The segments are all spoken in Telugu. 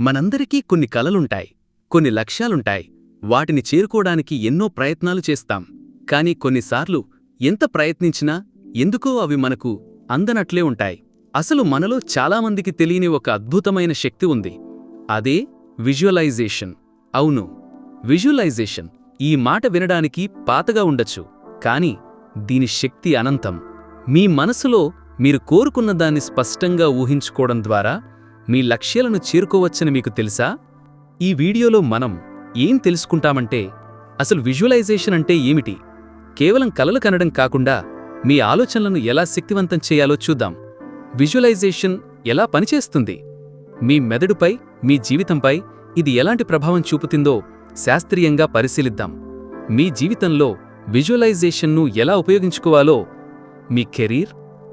మనందరికీ కొన్ని కలలుంటాయి కొన్ని లక్ష్యాలుంటాయి వాటిని చేరుకోవడానికి ఎన్నో ప్రయత్నాలు చేస్తాం. కానీ కొన్నిసార్లు ఎంత ప్రయత్నించినా ఎందుకో అవి మనకు అందనట్లే ఉంటాయి. అసలు మనలో చాలామందికి తెలియని ఒక అద్భుతమైన శక్తి ఉంది. అదే విజువలైజేషన్. అవును విజువలైజేషన్ ఈ మాట వినడానికి పాతగా ఉండొచ్చు కానీ దీని శక్తి అనంతం. మీ మనసులో మీరు కోరుకున్న దాన్ని స్పష్టంగా ఊహించుకోవడం ద్వారా మీ లక్ష్యాలను చేరుకోవచ్చని మీకు తెలుసా? ఈ వీడియోలో మనం ఏం తెలుసుకుంటామంటే అసలు విజువలైజేషన్ అంటే ఏమిటి? కేవలం కలలు కనడం కాకుండా మీ ఆలోచనలను ఎలా శక్తివంతం చేయాలో చూద్దాం. విజువలైజేషన్ ఎలా పనిచేస్తుంది? మీ మెదడుపై మీ జీవితంపై ఇది ఎలాంటి ప్రభావం చూపుతుందో శాస్త్రీయంగా పరిశీలిద్దాం. మీ జీవితంలో విజువలైజేషన్ను ఎలా ఉపయోగించుకోవాలో మీ కెరీర్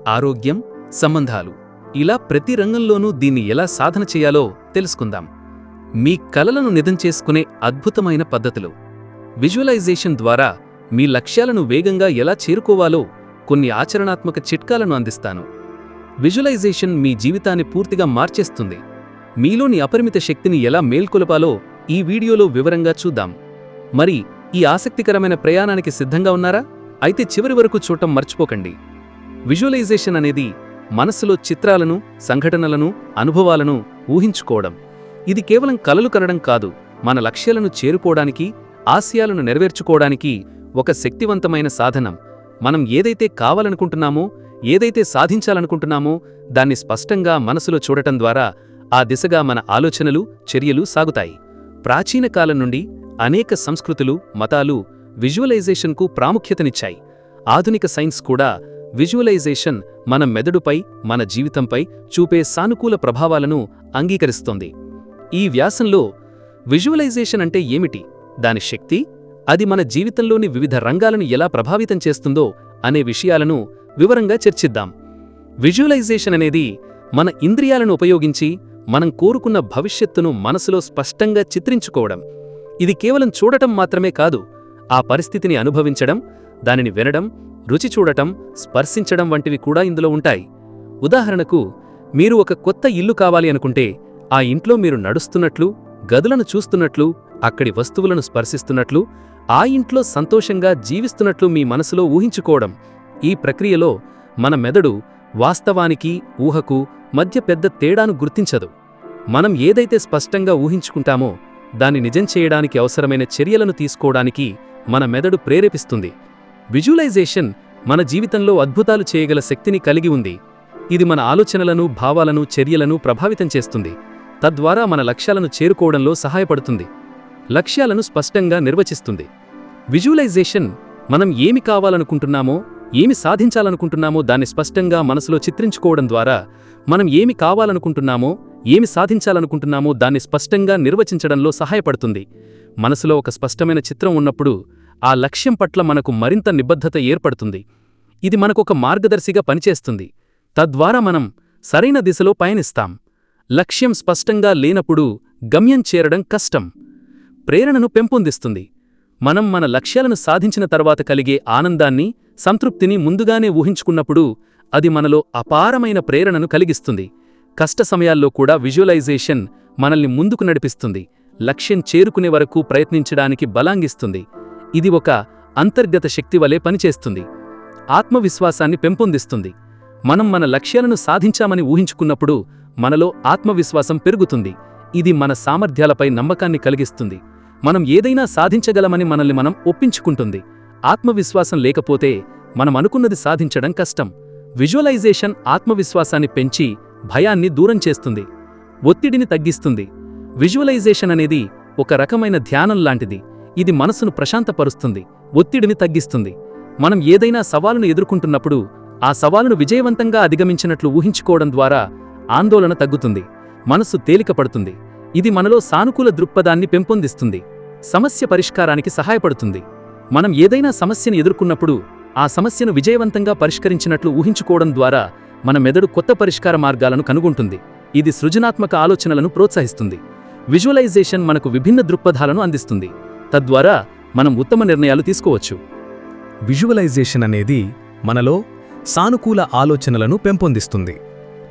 ఆరోగ్యం సంబంధాలు. ఇలా ప్రతి రంగంలోనూ దీన్ని ఎలా సాధన చేయాలో తెలుసుకుందాం. మీ కలలను నిధం చేసుకునే అద్భుతమైన పద్ధతులు. విజువలైజేషన్ ద్వారా మీ లక్ష్యాలను వేగంగా ఎలా చేరుకోవాలో కొన్ని ఆచరణాత్మక చిట్కాలను అందిస్తాను. విజువలైజేషన్ మీ జీవితాన్ని పూర్తిగా మార్చేస్తుంది. మీలోని అపరిమిత శక్తిని ఎలా మేల్కొలపాలో ఈ వీడియోలో వివరంగా చూద్దాం. మరి ఈ ఆసక్తికరమైన ప్రయాణానికి సిద్ధంగా ఉన్నారా? అయితే చివరి వరకు చూడటం మర్చిపోకండి. విజువలైజేషన్ అనేది మనస్సులో చిత్రాలను సంఘటనలను అనుభవాలను ఊహించుకోవడం. ఇది కేవలం కలలు కనడం కాదు మన లక్ష్యాలను చేరుకోవడానికి ఆశయాలను నెరవేర్చుకోవడానికి ఒక శక్తివంతమైన సాధనం. మనం ఏదైతే కావాలనుకుంటున్నామో ఏదైతే సాధించాలనుకుంటున్నామో దాన్ని స్పష్టంగా మనసులో చూడటం ద్వారా ఆ దిశగా మన ఆలోచనలు చర్యలు సాగుతాయి. ప్రాచీన కాలం నుండి అనేక సంస్కృతులు మతాలు విజువలైజేషన్కు ప్రాముఖ్యతనిచ్చాయి. ఆధునిక సైన్స్ కూడా విజువలైజేషన్ మన మెదడుపై మన జీవితంపై చూపే సానుకూల ప్రభావాలను అంగీకరిస్తోంది. ఈ వ్యాసంలో విజువలైజేషన్ అంటే ఏమిటి? దాని శక్తి? అది మన జీవితంలోని వివిధ రంగాలను ఎలా ప్రభావితం చేస్తుందో అనే విషయాలను వివరంగా చర్చిద్దాం. విజువలైజేషన్ అనేది మన ఇంద్రియాలను ఉపయోగించి మనం కోరుకున్న భవిష్యత్తును మనసులో స్పష్టంగా చిత్రించుకోవడం. ఇది కేవలం చూడటం మాత్రమే కాదు ఆ పరిస్థితిని అనుభవించడం దానిని వినడం రుచి చూడటం స్పర్శించడం వంటివి కూడా ఇందులో ఉంటాయి. ఉదాహరణకు మీరు ఒక కొత్త ఇల్లు కావాలి అనుకుంటే ఆ ఇంట్లో మీరు నడుస్తున్నట్లు గదులను చూస్తున్నట్లు అక్కడి వస్తువులను స్పర్శిస్తున్నట్లు ఆ ఇంట్లో సంతోషంగా జీవిస్తున్నట్లు మీ మనసులో ఊహించుకోవడం. ఈ ప్రక్రియలో మన మెదడు వాస్తవానికి ఊహకు మధ్య పెద్ద తేడాను గుర్తించదు. మనం ఏదైతే స్పష్టంగా ఊహించుకుంటామో దాన్ని నిజం చేయడానికి అవసరమైన చర్యలను తీసుకోవడానికి మన మెదడు ప్రేరేపిస్తుంది. విజువలైజేషన్ మన జీవితంలో అద్భుతాలు చేయగల శక్తిని కలిగి ఉంది. ఇది మన ఆలోచనలను భావాలను చర్యలను ప్రభావితం చేస్తుంది. తద్వారా మన లక్ష్యాలను చేరుకోవడంలో సహాయపడుతుంది. లక్ష్యాలను స్పష్టంగా నిర్వచిస్తుంది. విజువలైజేషన్ మనం ఏమి కావాలనుకుంటున్నామో ఏమి సాధించాలనుకుంటున్నామో దాన్ని స్పష్టంగా మనసులో చిత్రించుకోవడం ద్వారా మనం ఏమి కావాలనుకుంటున్నామో ఏమి సాధించాలనుకుంటున్నామో దాన్ని స్పష్టంగా నిర్వచించడంలో సహాయపడుతుంది. మనసులో ఒక స్పష్టమైన చిత్రం ఉన్నప్పుడు ఆ లక్ష్యం పట్ల మనకు మరింత నిబద్ధత ఏర్పడుతుంది. ఇది మనకొక మార్గదర్శిగా పనిచేస్తుంది. తద్వారా మనం సరైన దిశలో పయనిస్తాం. లక్ష్యం స్పష్టంగా లేనప్పుడు గమ్యం చేరడం కష్టం. ప్రేరణను పెంపొందిస్తుంది. మనం మన లక్ష్యాలను సాధించిన తర్వాత కలిగే ఆనందాన్ని సంతృప్తిని ముందుగానే ఊహించుకున్నప్పుడు అది మనలో అపారమైన ప్రేరణను కలిగిస్తుంది. కష్ట సమయాల్లో కూడా విజువలైజేషన్ మనల్ని ముందుకు నడిపిస్తుంది. లక్ష్యం చేరుకునే వరకు ప్రయత్నించడానికి బలాంగిస్తుంది. ఇది ఒక అంతర్గత శక్తి వలె పనిచేస్తుంది. ఆత్మవిశ్వాసాన్ని పెంపొందిస్తుంది. మనం మన లక్ష్యాలను సాధించామని ఊహించుకున్నప్పుడు మనలో ఆత్మవిశ్వాసం పెరుగుతుంది. ఇది మన సామర్థ్యాలపై నమ్మకాన్ని కలిగిస్తుంది. మనం ఏదైనా సాధించగలమని మనల్ని మనం ఒప్పించుకుంటుంది. ఆత్మవిశ్వాసం లేకపోతే మనం అనుకున్నది సాధించడం కష్టం. విజువలైజేషన్ ఆత్మవిశ్వాసాన్ని పెంచి భయాన్ని దూరం చేస్తుంది. ఒత్తిడిని తగ్గిస్తుంది. విజువలైజేషన్ అనేది ఒక రకమైన ధ్యానం లాంటిది. ఇది మనసును ప్రశాంతపరుస్తుంది ఒత్తిడిని తగ్గిస్తుంది. మనం ఏదైనా సవాలును ఎదుర్కొంటున్నప్పుడు ఆ సవాలును విజయవంతంగా అధిగమించినట్లు ఊహించుకోవడం ద్వారా ఆందోళన తగ్గుతుంది మనస్సు తేలికపడుతుంది. ఇది మనలో సానుకూల దృక్పథాన్ని పెంపొందిస్తుంది సమస్య పరిష్కారానికి సహాయపడుతుంది. మనం ఏదైనా సమస్యను ఎదుర్కొన్నప్పుడు ఆ సమస్యను విజయవంతంగా పరిష్కరించినట్లు ఊహించుకోవడం ద్వారా మన మెదడు కొత్త పరిష్కార మార్గాలను కనుగొంటుంది. ఇది సృజనాత్మక ఆలోచనలను ప్రోత్సహిస్తుంది. విజువలైజేషన్ మనకు విభిన్న దృక్పథాలను అందిస్తుంది. తద్వారా మనం ఉత్తమ నిర్ణయాలు తీసుకోవచ్చు. విజువలైజేషన్ అనేది మనలో సానుకూల ఆలోచనలను పెంపొందిస్తుంది.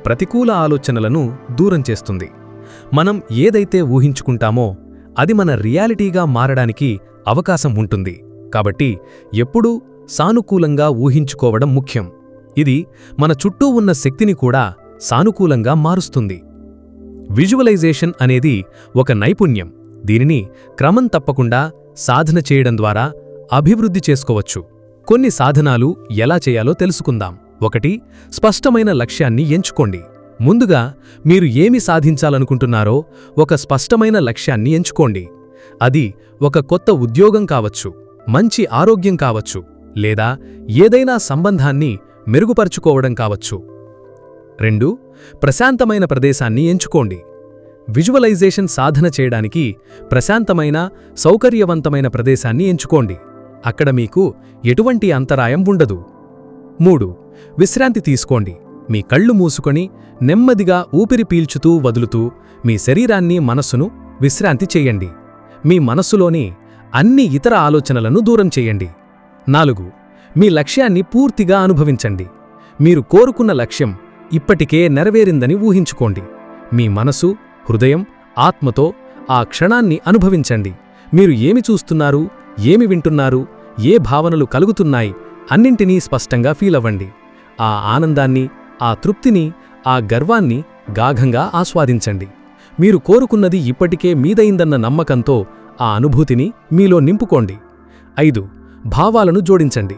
ప్రతికూల ఆలోచనలను దూరం చేస్తుంది. మనం ఏదైతే ఊహించుకుంటామో అది మన రియాలిటీగా మారడానికి అవకాశం ఉంటుంది. కాబట్టి ఎప్పుడూ సానుకూలంగా ఊహించుకోవడం ముఖ్యం. ఇది మన చుట్టూ ఉన్న శక్తిని కూడా సానుకూలంగా మారుస్తుంది. విజువలైజేషన్ అనేది ఒక నైపుణ్యం. దీనిని క్రమం తప్పకుండా సాధన చేయడం ద్వారా అభివృద్ధి చేసుకోవచ్చు. కొన్ని సాధనాలు ఎలా చేయాలో తెలుసుకుందాం. ఒకటి స్పష్టమైన లక్ష్యాన్ని ఎంచుకోండి. ముందుగా మీరు ఏమి సాధించాలనుకుంటున్నారో ఒక స్పష్టమైన లక్ష్యాన్ని ఎంచుకోండి. అది ఒక కొత్త ఉద్యోగం కావచ్చు మంచి ఆరోగ్యం కావచ్చు లేదా ఏదైనా సంబంధాన్ని మెరుగుపరుచుకోవడం కావచ్చు. రెండు ప్రశాంతమైన ప్రదేశాన్ని ఎంచుకోండి. విజువలైజేషన్ సాధన చేయడానికి ప్రశాంతమైన సౌకర్యవంతమైన ప్రదేశాన్ని ఎంచుకోండి. అక్కడ మీకు ఎటువంటి అంతరాయం ఉండదు. మూడు విశ్రాంతి తీసుకోండి. మీ కళ్ళు మూసుకొని నెమ్మదిగా ఊపిరి పీల్చుతూ వదులుతూ మీ శరీరాన్ని మనస్సును విశ్రాంతి చేయండి. మీ మనస్సులోని అన్ని ఇతర ఆలోచనలను దూరం చేయండి. నాలుగు మీ లక్ష్యాన్ని పూర్తిగా అనుభవించండి. మీరు కోరుకున్న లక్ష్యం ఇప్పటికే నెరవేరిందని ఊహించుకోండి. మీ మనసు హృదయం ఆత్మతో ఆ క్షణాన్ని అనుభవించండి. మీరు ఏమి చూస్తున్నారు ఏమి వింటున్నారు ఏ భావనలు కలుగుతున్నాయి అన్నింటినీ స్పష్టంగా ఫీలవ్వండి ఆ ఆనందాన్ని ఆ తృప్తిని ఆ గర్వాన్ని గాఘంగా ఆస్వాదించండి. మీరు కోరుకున్నది ఇప్పటికే మీదయిందన్న నమ్మకంతో ఆ అనుభూతిని మీలో నింపుకోండి. ఐదు భావాలను జోడించండి.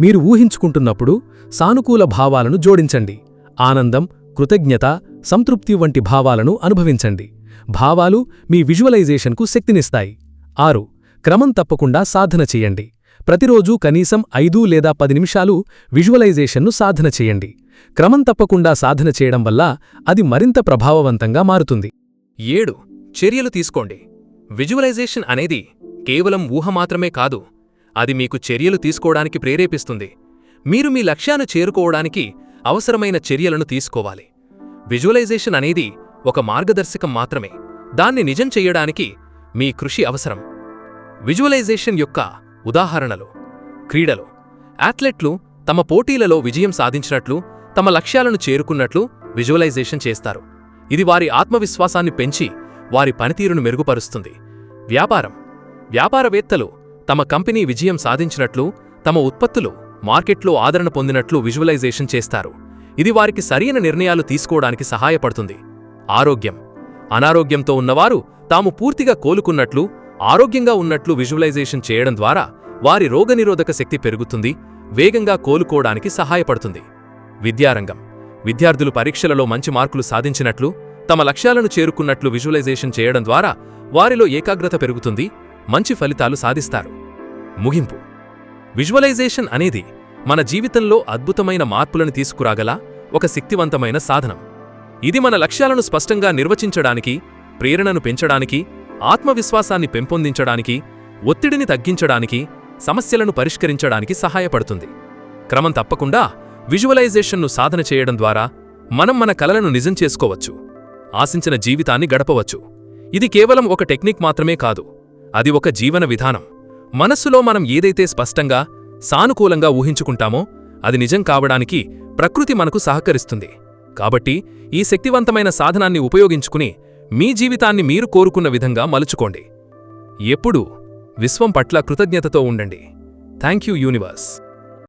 మీరు ఊహించుకుంటున్నప్పుడు సానుకూల భావాలను జోడించండి. ఆనందం కృతజ్ఞత సంతృప్తి వంటి భావాలను అనుభవించండి. భావాలు మీ విజువలైజేషన్కు శక్తినిస్తాయి. ఆరు క్రమం తప్పకుండా సాధన చెయ్యండి ప్రతిరోజూ కనీసం ఐదు లేదా పది నిమిషాలు విజువలైజేషన్ను సాధన చెయ్యండి క్రమం తప్పకుండా సాధన చేయడం వల్ల అది మరింత ప్రభావవంతంగా మారుతుంది. ఏడు చర్యలు తీసుకోండి. విజువలైజేషన్ అనేది కేవలం ఊహ మాత్రమే కాదు అది మీకు చర్యలు తీసుకోవడానికి ప్రేరేపిస్తుంది. మీరు మీ లక్ష్యాన్ని చేరుకోవడానికి అవసరమైన చర్యలను తీసుకోవాలి. విజువలైజేషన్ అనేది ఒక మార్గదర్శకం మాత్రమే. దాన్ని నిజం చెయ్యడానికి మీ కృషి అవసరం. విజువలైజేషన్ యొక్క ఉదాహరణలు క్రీడలు అథ్లెట్లు తమ పోటీలలో విజయం సాధించినట్లు తమ లక్ష్యాలను చేరుకున్నట్లు విజువలైజేషన్ చేస్తారు. ఇది వారి ఆత్మవిశ్వాసాన్ని పెంచి వారి పనితీరును మెరుగుపరుస్తుంది. వ్యాపారం. వ్యాపారవేత్తలు తమ కంపెనీ విజయం సాధించినట్లు తమ ఉత్పత్తులు మార్కెట్లో ఆదరణ పొందినట్లు విజువలైజేషన్ చేస్తారు. ఇది వారికి సరైన నిర్ణయాలు తీసుకోవడానికి సహాయపడుతుంది. ఆరోగ్యం. అనారోగ్యంతో ఉన్నవారు తాము పూర్తిగా కోలుకున్నట్లు ఆరోగ్యంగా ఉన్నట్లు విజువలైజేషన్ చేయడం ద్వారా వారి రోగనిరోధక శక్తి పెరుగుతుంది వేగంగా కోలుకోవడానికి సహాయపడుతుంది. విద్యారంగం. విద్యార్థులు పరీక్షలలో మంచి మార్కులు సాధించినట్లు తమ లక్ష్యాలను చేరుకున్నట్లు విజువలైజేషన్ చేయడం ద్వారా వారిలో ఏకాగ్రత పెరుగుతుంది మంచి ఫలితాలు సాధిస్తారు. ముగింపు. విజువలైజేషన్ అనేది మన జీవితంలో అద్భుతమైన మార్పులను తీసుకురాగల ఒక శక్తివంతమైన సాధనం. ఇది మన లక్ష్యాలను స్పష్టంగా నిర్వచించడానికి ప్రేరణను పెంచడానికి ఆత్మవిశ్వాసాన్ని పెంపొందించడానికి ఒత్తిడిని తగ్గించడానికి సమస్యలను పరిష్కరించడానికి సహాయపడుతుంది. క్రమం తప్పకుండా విజువలైజేషన్ను సాధన చేయడం ద్వారా మనం మన కలలను నిజం చేసుకోవచ్చు ఆశించిన జీవితాన్ని గడపవచ్చు. ఇది కేవలం ఒక టెక్నిక్ మాత్రమే కాదు అది ఒక జీవన విధానం. మనస్సులో మనం ఏదైతే స్పష్టంగా సానుకూలంగా ఊహించుకుంటామో అది నిజం కావడానికి ప్రకృతి మనకు సహకరిస్తుంది. కాబట్టి ఈ శక్తివంతమైన సాధనాన్ని ఉపయోగించుకుని మీ జీవితాన్ని మీరు కోరుకున్న విధంగా మలుచుకోండి. ఎప్పుడూ విశ్వం పట్ల కృతజ్ఞతతో ఉండండి. Thank you universe.